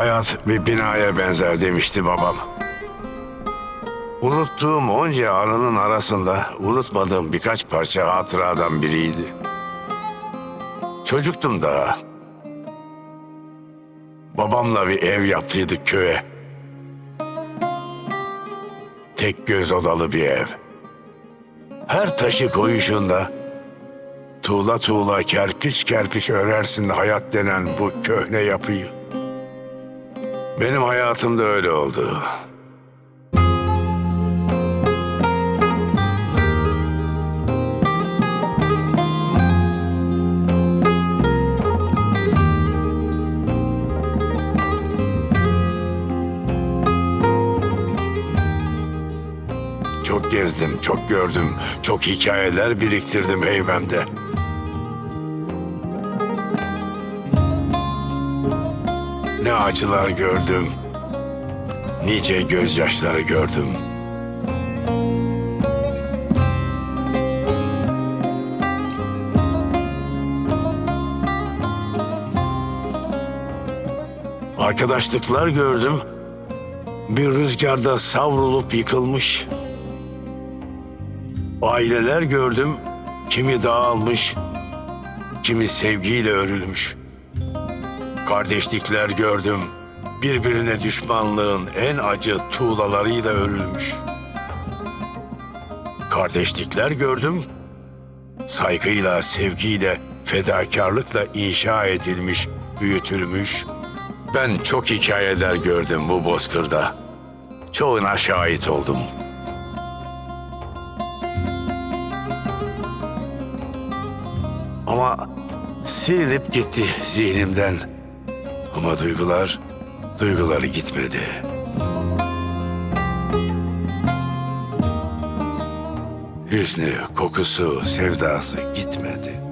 Hayat bir binaya benzer demişti babam. Unuttuğum onca anının arasında unutmadığım birkaç parça hatıradan biriydi. Çocuktum daha. Babamla bir ev yaptıydık köye. Tek göz odalı bir ev. Her taşı koyuşunda tuğla tuğla kerpiç kerpiç örersin hayat denen bu köhne yapıyı. Benim hayatımda öyle oldu. Çok gezdim, çok gördüm, çok hikayeler biriktirdim heybemde. Ne acılar gördüm, nice gözyaşları gördüm. Arkadaşlıklar gördüm, bir rüzgarda savrulup yıkılmış. Aileler gördüm, kimi dağılmış, kimi sevgiyle örülmüş. Kardeşlikler gördüm, birbirine düşmanlığın en acı tuğlalarıyla örülmüş. Kardeşlikler gördüm, saygıyla, sevgiyle, fedakarlıkla inşa edilmiş, büyütülmüş. Ben çok hikayeler gördüm bu bozkırda. Çoğuna şahit oldum. Ama silinip gitti zihnimden. Ama duygular, duyguları gitmedi. Hüznü, kokusu, sevdası gitmedi.